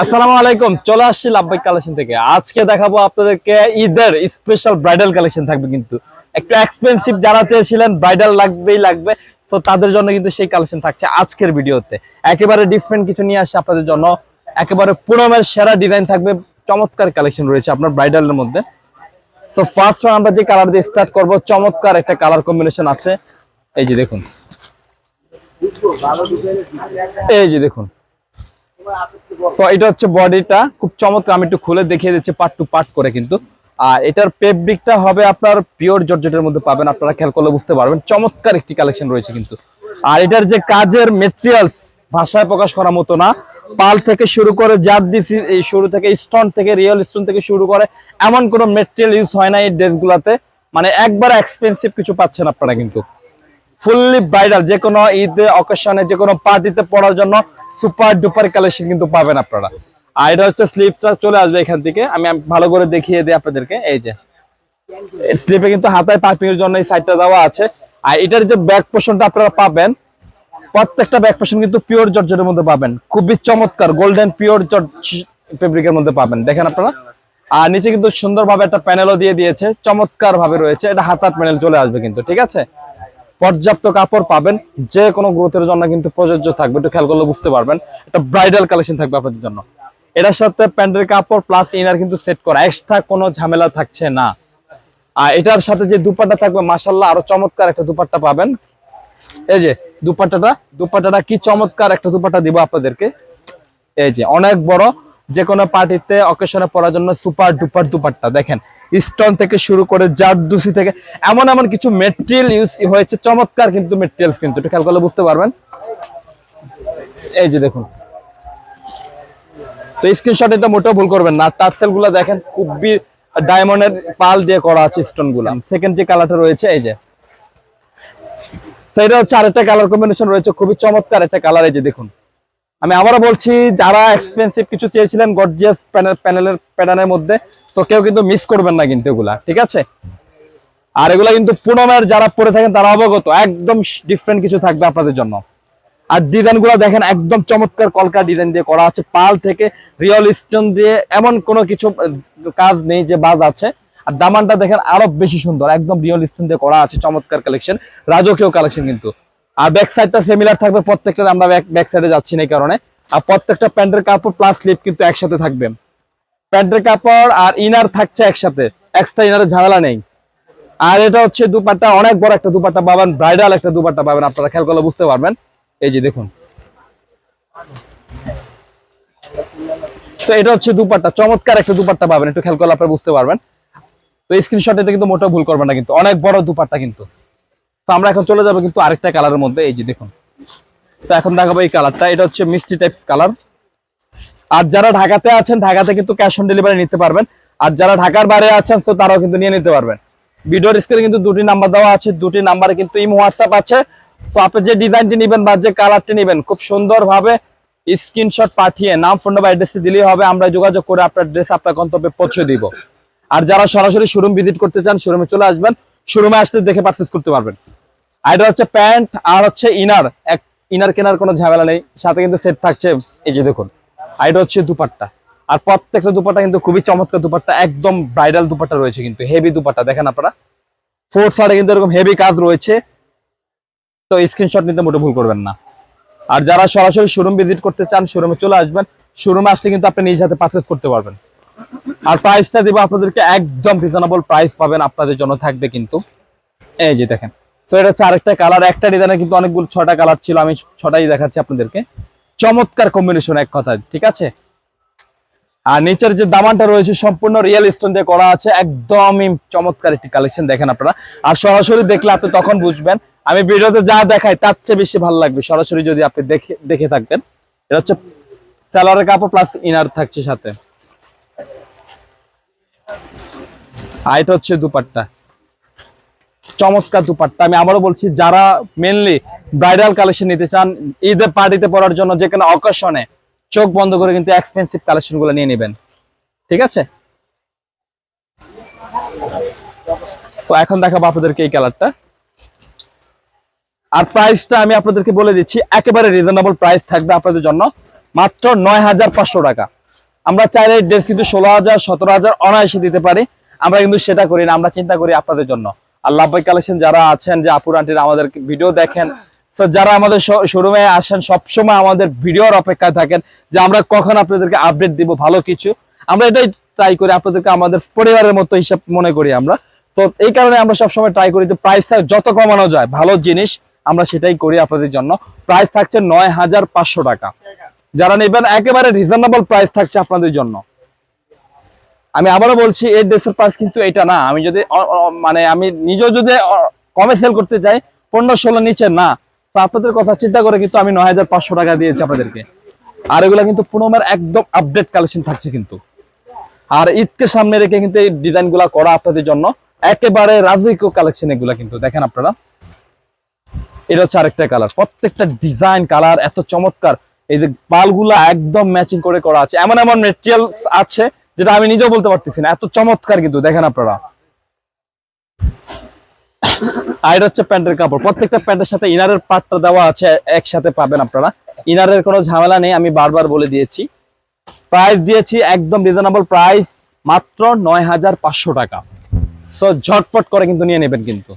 আসসালামু আলাইকুম, চলে আসছি লাভবাই কালেকশন থেকে। আজকে দেখাবো আপনাদেরকে ঈদের স্পেশাল ব্রাইডাল কালেকশন থাকবে কিন্তু। একটু এক্সপেন্সিভ যারা চেয়েছিলেন ব্রাইডাল লাগবেই লাগবে, তো তাদের জন্য কিন্তু সেই কালেকশন থাকছে আজকের ভিডিওতে। একেবারে ডিফারেন্ট কিছু নিয়ে আসছে আপনাদের জন্য। একেবারে পুরমের সেরা ডিজাইন থাকবে, চমৎকার কালেকশন রয়েছে আপনার ব্রাইডালের মধ্যে। তো ফার্স্ট আমরা যে কালার দিয়ে স্টার্ট করব, চমৎকার একটা কালার কম্বিনেশন আছে। এই যে দেখুন। এই যে দেখুন। তো এটা হচ্ছে বডিটা। খুব চমৎকার, আমি একটু খুলে দেখিয়ে দিচ্ছি পার্ট টু পার্ট করে কিন্তু। আর এটার ফেব্রিকটা হবে আপনার পিওর জর্জেটের মধ্যে পাবেন, আপনারা খেয়াল করলে বুঝতে পারবেন। চমৎকার একটি কালেকশন রয়েছে কিন্তু। আর এটার যে কাজের মেটেরিয়ালস ভাষায় প্রকাশ করার মতো না, পাল থেকে শুরু করে জাত দিছি, এই শুরু থেকে স্টোন থেকে রিয়েল স্টোন থেকে শুরু করে, এমন কোনো মেটেরিয়াল ইউজ হয় না এই ড্রেসগুলোতে মানে একবার এক্সপেন্সিভ কিছু পাচ্ছেন আপনারা কিন্তু। ফুললি ব্রাইডাল যে কোনো ঈদে অকেশনে যে কোনো পার্টিতে পড়ার জন্য সুপার ডুপার কালেকশন কিন্তু পাবেন আপনারা। আর এটা হচ্ছে স্লিপটা চলে আসবে এখান থেকে। আমি ভালো করে দেখিয়ে দিই আপনাদেরকে। এই যে স্লিপে কিন্তু হাতায় পাইপিং এর জন্য এই সাইডটা দেওয়া আছে। আর এটার যে ব্যাক পোর্শনটা আপনারা পাবেন, প্রত্যেকটা ব্যাক পোর্শন কিন্তু পিওর জর্জের মধ্যে পাবেন। খুবই চমৎকার গোল্ডেন পিওর জর্জ ফেব্রিকের মধ্যে পাবেন। দেখেন আপনারা। আর নিচে কিন্তু সুন্দরভাবে একটা প্যানেলও দিয়ে দিয়েছে। চমৎকার ভাবে রয়েছে। এটা হাতার প্যানেল চলে আসবে কিন্তু, ঠিক আছে? পর্যাপ্ত কাপড় পাবেন, যে কোনো গ্রোথের জন্য কিন্তু প্রযোজ্য থাকবে। একটু খেয়াল করলে বুঝতে পারবেন। এটা ব্রাইডাল কালেকশন থাকবে আপনাদের জন্য। এটার সাথে প্যান্টের কাপড় প্লাস ইনার কিন্তু সেট করা। এক্সট্রা কোনো ঝামেলা থাকছে না। আর এটার সাথে যে দুপাট্টা থাকবে মাসাল্লাহ আরও চমৎকার একটা দুপাট্টা পাবেন। এই যে দুপাট্টাটা দুপাট্টাটা কি চমৎকার একটা দুপাট্টা দিব আপনাদেরকে। এই যে অনেক বড় যে কোনো পার্টিতে অকেশনে পড়ার জন্য সুপার ডুপার দুপারটা দেখেন স্টোন থেকে শুরু করে জারদুসি থেকে এমন এমন কিছু মেটেরিয়াল ইউজ হয়েছে, চমৎকার কিন্তু মেটেরিয়ালস কিন্তু। একটু খেয়াল করলে বুঝতে পারবেন। এই যে দেখুন। তো স্ক্রিনশট এটা মোটেও ভুল করবেন না। টার্সেলগুলো দেখেন, খুবই ডায়মন্ডের পাল দিয়ে করা আছে স্টোনগুলা। সেকেন্ড যে কালারটা রয়েছে, এই যে। তো এটা হচ্ছে আরেকটা কালার কম্বিনেশন রয়েছে, খুবই চমৎকার একটা কালার এই যে দেখুন। আমি আবারও বলছি, যারা এক্সপেন্সিভ কিছু চেয়েছিলেন গর্জিয়াস প্যানেল প্যানেলের প্যাটার্নের মধ্যে, তো কেউ কিন্তু মিস করবেন না কিন্তু এগুলা, ঠিক আছে? আর এগুলা কিন্তু পুনমের যারা পরে থাকেন, তারা অবগত, একদম ডিফারেন্ট কিছু থাকবে আপনাদের জন্য। আর ডিজাইনগুলো দেখেন, একদম চমৎকার কলকা ডিজাইন দিয়ে করা আছে, পাল থেকে রিয়েল স্টোন দিয়ে এমন কোনো কিছু কাজ নেই যে বাজ আছে। আর দামানটা দেখেন আরও বেশি সুন্দর, একদম রিয়েল স্টোন দিয়ে করা আছে, চমৎকার কালেকশন রাজকীয় কালেকশন কিন্তু। আর ব্যাক সাইডটা সিমিলার থাকবে প্রত্যেকটা আমরা ব্যাক সাইডে যাচ্ছি না এই কারণে। আর প্রত্যেকটা প্যান্টের কাপড় প্লাস স্লিপ কিন্তু একসাথে থাকবে। প্যান্টের কাপড় আর ইনার থাকছে একসাথে এক্সট্রা ইনারের ঝামেলা নেই। আর এটা হচ্ছে দুপাট্টা, অনেক বড় একটা দুপাট্টা পাবেন ব্রাইডাল একটা দুপাট্টা পাবেন, আপনারা খেয়াল করলে বুঝতে পারবেন। এই যে দেখুন। তো এটা হচ্ছে দুপাট্টা, চমৎকার একটা দুপাট্টা পাবেন, একটু খেয়াল করলে আপনারা বুঝতে পারবেন। তো স্ক্রিনশট এটা কিন্তু মোটেও ভুল করবেন না কিন্তু, অনেক বড় দুপাট্টা কিন্তু। তো আমরা এখন চলে যাব কিন্তু আরেকটা কালারের মধ্যে, এই যে দেখুন। তো এখন দেখাবো এই কালারটা এটা হচ্ছে মিষ্টি টাইপ কালার আর যারা ঢাকাতে আছেন, ঢাকাতে কিন্তু ক্যাশ অন ডেলিভারি নিতে পারবেন। আর যারা ঢাকার বাইরে আছেন, তো তারাও কিন্তু নিয়ে নিতে পারবেন। ভিডিওর স্ক্রিনে কিন্তু দুটি নাম্বার দেওয়া আছে, দুটি নাম্বারে কিন্তু ইম হোয়াটসঅ্যাপ আছে। তো আপনি যে ডিজাইনটি নেবেন বা যে কালারটি নেবেন, খুব সুন্দরভাবে স্ক্রিনশট পাঠিয়ে নাম ফোন নাম্বার অ্যাড্রেসে দিলেই হবে। আমরা যোগাযোগ করে আপনার ড্রেস আপনার গন্তব্যে পৌঁছে দিব। আর যারা সরাসরি শোরুম ভিজিট করতে চান শোরুমে চলে আসবেন। শোরুমে আসতে দেখে পারচেস করতে পারবেন। আর এটা হচ্ছে প্যান্ট আর হচ্ছে ইনার এক ইনার কেনার কোনো ঝামেলা নেই, সাথে কিন্তু সেট থাকছে, এই যে দেখুন। আর এটা হচ্ছে দুপাট্টা। আর প্রত্যেকটা দুপাট্টা কিন্তু খুবই চমৎকার দুপাট্টা, একদম ব্রাইডাল দুপাট্টা রয়েছে কিন্তু হেভি দুপাট্টা, দেখেন আপনারা। ফোর্থ সাইডে কিন্তু এরকম হেভি কাজ রয়েছে, তো স্ক্রিনশট নিতে মোটে ভুল করবেন না। আর যারা সরাসরি শোরুম ভিজিট করতে চান শোরুমে চলে আসবেন শোরুমে আসলে কিন্তু আপনি নিজ হাতে পারচেস করতে পারবেন। আর প্রাইসটা দিব আপনাদেরকে একদম রিজনেবল প্রাইস পাবেন, আপনাদের জন্য থাকবে কিন্তু। এই যে দেখেন। তো এটা হচ্ছে আরেকটা কালার একটা ডিজাইনে কিন্তু অনেকগুলো ছটা কালার ছিল, আমি ছটাই দেখাচ্ছি আপনাদেরকে। চমৎকার কম্বিনেশন এক কথায়, ঠিক আছে? আর নিচের যে দামানটা রয়েছে, সম্পূর্ণ রিয়েল স্টোন দিয়ে করা আছে, একদমই চমৎকার একটি কালেকশন দেখেন আপনারা। আর সরাসরি দেখলে আপনি তখন বুঝবেন, আমি ভিডিওতে যা দেখাই তার চেয়ে বেশি ভালো লাগবে। সরাসরি যদি আপনি দেখে দেখে থাকবেন এটা হচ্ছে স্যালারের কাপড় প্লাস ইনার থাকছে সাথে। আর হচ্ছে দুপাট্টা। চমৎকার দুপাট্টা। আমি আবারও বলছি, যারা মেনলি ব্রাইডাল কালেকশন নিতে চান, ঈদের পার্টিতে পরার জন্য যে কোনো অকেশনে চোখ বন্ধ করে কিন্তু এক্সপেন্সিভ কালেকশনগুলো নিয়ে নেবেন। ঠিক আছে? তো এখন দেখাবো আপনাদেরকে এই কালারটা আর প্রাইসটা আমি আপনাদেরকে বলে দিচ্ছি, একেবারে রিজনেবল প্রাইস থাকবে আপনাদের জন্য মাত্র নয় হাজার পাঁচশো টাকা। আমরা চাইলে ড্রেস কিন্তু ষোলো হাজার, সতেরো হাজার অনায়াসে দিতে পারি। আমরা কিন্তু সেটা করি না, আমরা চিন্তা করি আপনাদের জন্য। আর লাভবাই কালেকশন যারা আছেন, যে আপুর আন্টির আমাদের ভিডিও দেখেন, তো যারা আমাদের শোরুমে আসেন, সবসময় আমাদের ভিডিওর অপেক্ষায় থাকেন যে আমরা কখন আপনাদেরকে আপডেট দিব ভালো কিছু। আমরা এটাই ট্রাই করি, আপনাদেরকে আমাদের পরিবারের মতো হিসাব মনে করি আমরা। তো এই কারণে আমরা সবসময় ট্রাই করি যে প্রাইসটা যত কমানো যায়, ভালো জিনিস আমরা সেটাই করি আপনাদের জন্য। প্রাইস থাকছে নয় হাজার পাঁচশো টাকা। যারা নেবেন একেবারে রিজনেবল প্রাইস থাকছে আপনাদের জন্য। আমি আবারও বলছি, এই ড্রেসের প্রাইস কিন্তু এটা না। আমি যদি মানে আমি নিজেও যদি কমে সেল করতে চাই, পনেরো ষোলো নিচে না। তো আপনাদের কথা চিন্তা করে কিন্তু আমি নয় হাজার পাঁচশো টাকা দিয়েছি আপনাদেরকে। আর এগুলা কিন্তু পুনমের একদম আপডেট কালেকশন থাকছে কিন্তু। আর ঈদকে সামনে রেখে কিন্তু এই ডিজাইনগুলা করা আপনাদের জন্য একেবারে রাজকীয় কালেকশন এগুলা কিন্তু। দেখেন আপনারা। এটা হচ্ছে আরেকটা কালার প্রত্যেকটা ডিজাইন কালার এত চমৎকার। এই যে পালগুলা একদম ম্যাচিং করে করা আছে। এমন এমন মেটেরিয়াল আছে, যেটা আমি নিজেও বলতে পারতেছি না। এত চমৎকার কিন্তু, দেখেন আপনারা। আর হচ্ছে প্যান্টের কাপড়। প্রত্যেকটা প্যান্টের সাথে ইনারের পাটটা দেওয়া আছে, একসাথে পাবেন আপনারা। ইনারের কোনো ঝামেলা নেই, আমি বারবার বলে দিয়েছি। প্রাইস দিয়েছি একদম রিজনেবল প্রাইস মাত্র নয় হাজার পাঁচশো টাকা। তো ঝটপট করে কিন্তু নিয়ে নেবেন কিন্তু।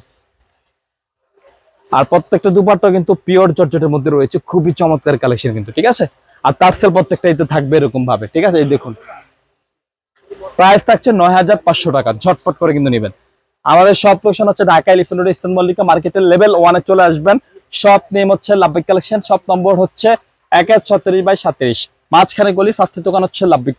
আর প্রত্যেকটা দুপাট্টা কিন্তু পিওর জর্জেটের মধ্যে রয়েছে। খুবই চমৎকার কালেকশন কিন্তু, ঠিক আছে? আর টার্সেল প্রত্যেকটা এতে থাকবে এরকম ভাবে ঠিক আছে? এই দেখুন। প্রাইস থাকছে নয় হাজার পাঁচশো টাকা। ঝটপট করে কিন্তু নেবেন। আমাদের সব লোকেশন হচ্ছে Dhaka elephant road eastern Mallika মার্কেটের লেভেল ওয়ানে চলে আসবেন। সব নেম হচ্ছে লাভবিক কালেকশন সব নম্বর হচ্ছে এক এক ছত্রিশ বাই সাতত্রিশ মাঝখানে গলি ফার্স্টের দোকান হচ্ছে লাভবিক